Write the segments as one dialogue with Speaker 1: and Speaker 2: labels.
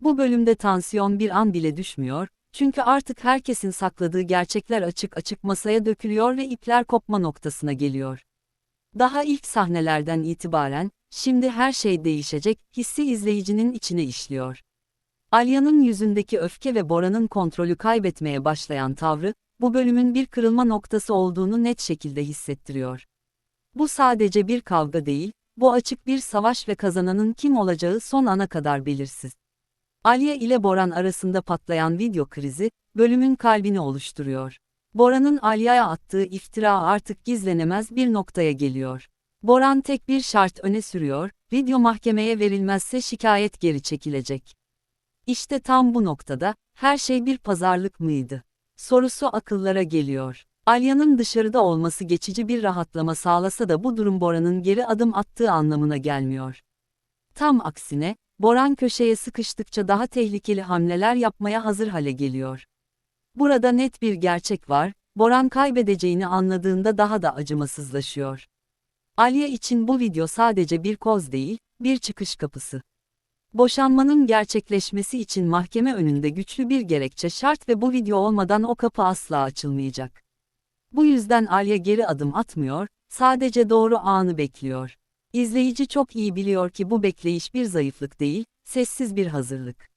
Speaker 1: Bu bölümde tansiyon bir an bile düşmüyor, çünkü artık herkesin sakladığı gerçekler açık açık masaya dökülüyor ve ipler kopma noktasına geliyor. Daha ilk sahnelerden itibaren, şimdi her şey değişecek, hissi izleyicinin içine işliyor. Alya'nın yüzündeki öfke ve Bora'nın kontrolü kaybetmeye başlayan tavrı, bu bölümün bir kırılma noktası olduğunu net şekilde hissettiriyor. Bu sadece bir kavga değil, bu açık bir savaş ve kazananın kim olacağı son ana kadar belirsiz. Alya ile Boran arasında patlayan video krizi, bölümün kalbini oluşturuyor. Bora'nın Alya'ya attığı iftira artık gizlenemez bir noktaya geliyor. Boran tek bir şart öne sürüyor, video mahkemeye verilmezse şikayet geri çekilecek. İşte tam bu noktada, her şey bir pazarlık mıydı? Sorusu akıllara geliyor. Alya'nın dışarıda olması geçici bir rahatlama sağlasa da bu durum Bora'nın geri adım attığı anlamına gelmiyor. Tam aksine, Boran köşeye sıkıştıkça daha tehlikeli hamleler yapmaya hazır hale geliyor. Burada net bir gerçek var, Boran kaybedeceğini anladığında daha da acımasızlaşıyor. Alya için bu video sadece bir koz değil, bir çıkış kapısı. Boşanmanın gerçekleşmesi için mahkeme önünde güçlü bir gerekçe şart ve bu video olmadan o kapı asla açılmayacak. Bu yüzden Alya geri adım atmıyor, sadece doğru anı bekliyor. İzleyici çok iyi biliyor ki bu bekleyiş bir zayıflık değil, sessiz bir hazırlık.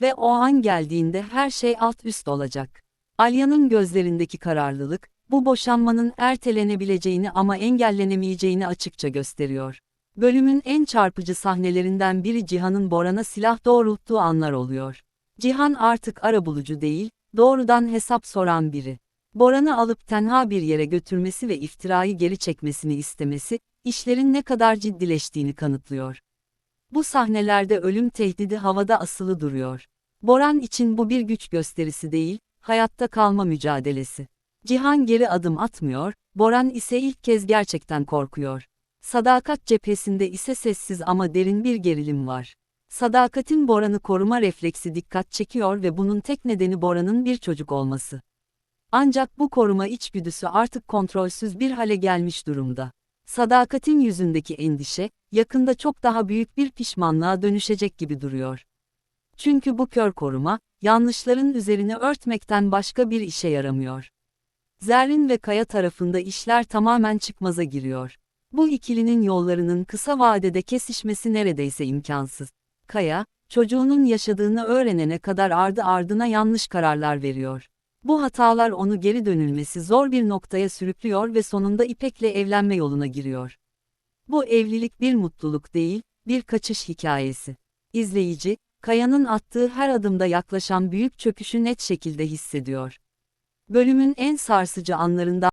Speaker 1: Ve o an geldiğinde her şey alt üst olacak. Alya'nın gözlerindeki kararlılık, bu boşanmanın ertelenebileceğini ama engellenemeyeceğini açıkça gösteriyor. Bölümün en çarpıcı sahnelerinden biri Cihan'ın Boran'a silah doğrulttuğu anlar oluyor. Cihan artık arabulucu değil, doğrudan hesap soran biri. Boran'ı alıp tenha bir yere götürmesi ve iftirayı geri çekmesini istemesi, işlerin ne kadar ciddileştiğini kanıtlıyor. Bu sahnelerde ölüm tehdidi havada asılı duruyor. Boran için bu bir güç gösterisi değil, hayatta kalma mücadelesi. Cihan geri adım atmıyor, Boran ise ilk kez gerçekten korkuyor. Sadakat cephesinde ise sessiz ama derin bir gerilim var. Sadakatin Boran'ı koruma refleksi dikkat çekiyor ve bunun tek nedeni Boran'ın bir çocuk olması. Ancak bu koruma içgüdüsü artık kontrolsüz bir hale gelmiş durumda. Sadakatin yüzündeki endişe, yakında çok daha büyük bir pişmanlığa dönüşecek gibi duruyor. Çünkü bu kör koruma, yanlışların üzerine örtmekten başka bir işe yaramıyor. Zerrin ve Kaya tarafında işler tamamen çıkmaza giriyor. Bu ikilinin yollarının kısa vadede kesişmesi neredeyse imkansız. Kaya, çocuğunun yaşadığını öğrenene kadar ardı ardına yanlış kararlar veriyor. Bu hatalar onu geri dönülmesi zor bir noktaya sürüklüyor ve sonunda İpek'le evlenme yoluna giriyor. Bu evlilik bir mutluluk değil, bir kaçış hikayesi. İzleyici, Kaya'nın attığı her adımda yaklaşan büyük çöküşü net şekilde hissediyor. Bölümün en sarsıcı anlarından